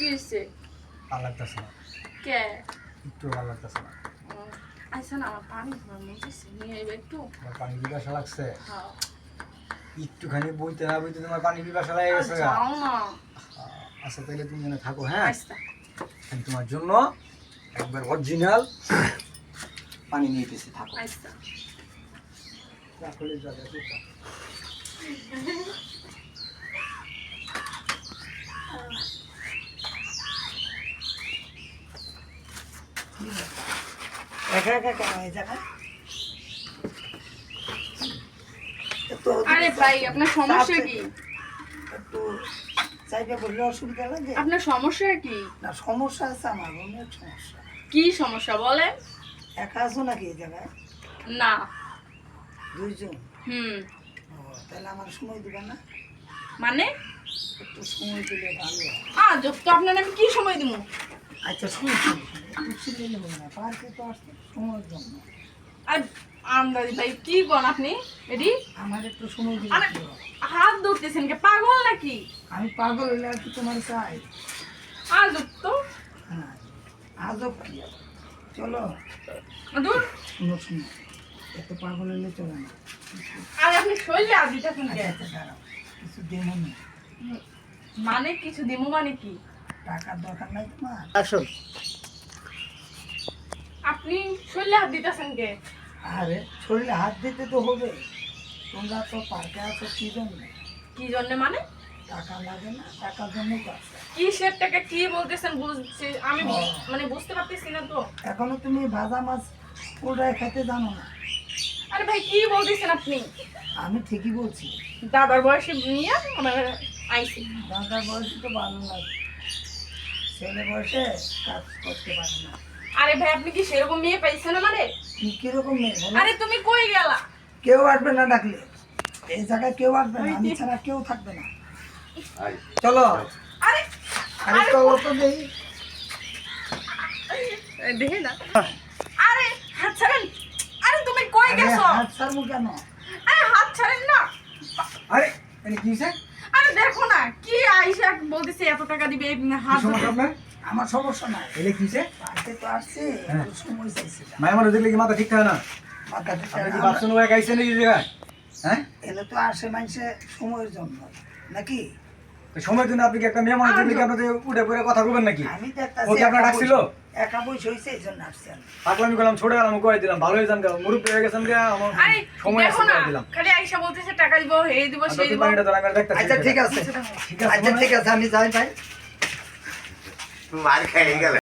কি হয়েছে ভালো লাগতেছে না। কে? একটু ভালো লাগতেছে না। ও, আচ্ছা না আমার পানি খাওয়ার মন চাইছে নিয়ে এবার একটু। তোমার পানি পিপাসা লাগছে। খাও একটুখানি বইতে না বইতে তোমার পানি পিপাসা লাগে গেছে। যাও না। আচ্ছা তাহলে তুমি যেন থাকো হ্যাঁ? আচ্ছা আমি তোমার জন্য একবার অরিজিনাল পানি নিয়ে এসেছি থাকো। আচ্ছা যাবে বুঝছ? একা একা কেন এই জায়গায়? একটু আরে ভাই আপনার সমস্যা কি? একটু চাইবে বললে অসুবিধা লাগে? আপনার সমস্যা কি? না সমস্যা আছে আমার অনেক সমস্যা। কি সমস্যা বলেন? একা আছো নাকি এই জায়গায়? না। দুইজন? হুম। তাহলে আমার সময় না? মানে? একটু সময় দিলে ভালো আজ তো আপনার আমি কি সময় দিব আচ্ছা শুনে না পার্কে তো আসতে সময়ের জন্য আর আন্দাজি ভাই কি কোন আপনি? এডি আমার একটু সময় হয়। হাত ধরতেছেন কে? পাগল নাকি? আমি পাগল হইলে আর কি তোমার চাই? আজ তো। হ্যাঁ আজব কি? চলো। দূর। শুনো এত পাগল হইলে চলে না। আর আপনি শৈলে আজ দিতেছেন কে? আচ্ছা আচ্ছা কিছু দেবো না। মানে কিছু দিমু মানে কি? টাকার দরকার নাই তোমার। আসুন। আপনি শৈলে হাত দিতেছেন কে? আরে শরীরে হাত দিতে তো হবে। তোমরা তো পার্কে আছো কি জন্য? কি জন্য মানে? টাকা লাগে না টাকার জন্য তো আছে। কিসের টাকা কি বলতেছেন বুঝছি। আমি মানে বুঝতে পারতেছি না তো। এখনও তুমি ভাজা মাছ ওটাই খেতে জানো না। আরে ভাই কি বলতেছেন আপনি? আমি ঠিকই বলছি। দাদার বয়সে নিয়ে আমার আইসি। দাদার বয়সে তো ভালো লাগে। ছেলে বয়সে কাজ করতে পারে না। আরে ভাই আপনি কি সেরকম মেয়ে পাইছেন আমারে? কি কীরকম মেয়ে বলো? আরে তুমি কই গেলা? কেউ আসবে না ডাকলে। এই জায়গায় কেউ আসবে না আমি ছাড়া কেউ থাকবে না। চলো। আরে আরে চলো তো দেখি দেখে না। আরে হাত ছাড়েন। আরে তুমি কই আরে গেছো? হাত ছাড়বো কেন? আরে হাত ছাড়েন না। আরে কি হয়েছে আরে দেখো না কি আইসা বলতেছে এত টাকা দিবে হাত আমার সমস্যা নাই। এলে কি হয়েছে পার্কে তো আসছে হ্যাঁ। সময় চাইছে মায়ের মনে দেখলে কি মাথা ঠিক থাকে না? মাথা ঠিক থাকে কি আমরা- বাথরুম হয়ে গাইছেন এই জায়গায়? হ্যাঁ? এলে তো আসে মানুষে সময়ের জন্য। নাকি? তো সময়ের জন্য আপনি কি একটা মেয়ে মানুষ দেখলে আপনাদের উঠে পড়ে কথা বলবেন নাকি? আমি তো একটা ও আপনার ডাকছিল? একা বসে হইছে এই জন্য আসছি আমি। পাগলামি করলাম ছোট গেলাম কয়ে দিলাম ভালো হয়ে যান মুরুব হয়ে গেছেন গে আমার সময় আছে না দিলাম। খালি আইসা বলতেছে টাকা দিব এই দিব সেই দিব। আচ্ছা ঠিক আছে। ঠিক আছে আচ্ছা ঠিক আছে আমি যাই ভাই। মার খেয়ে গেলে।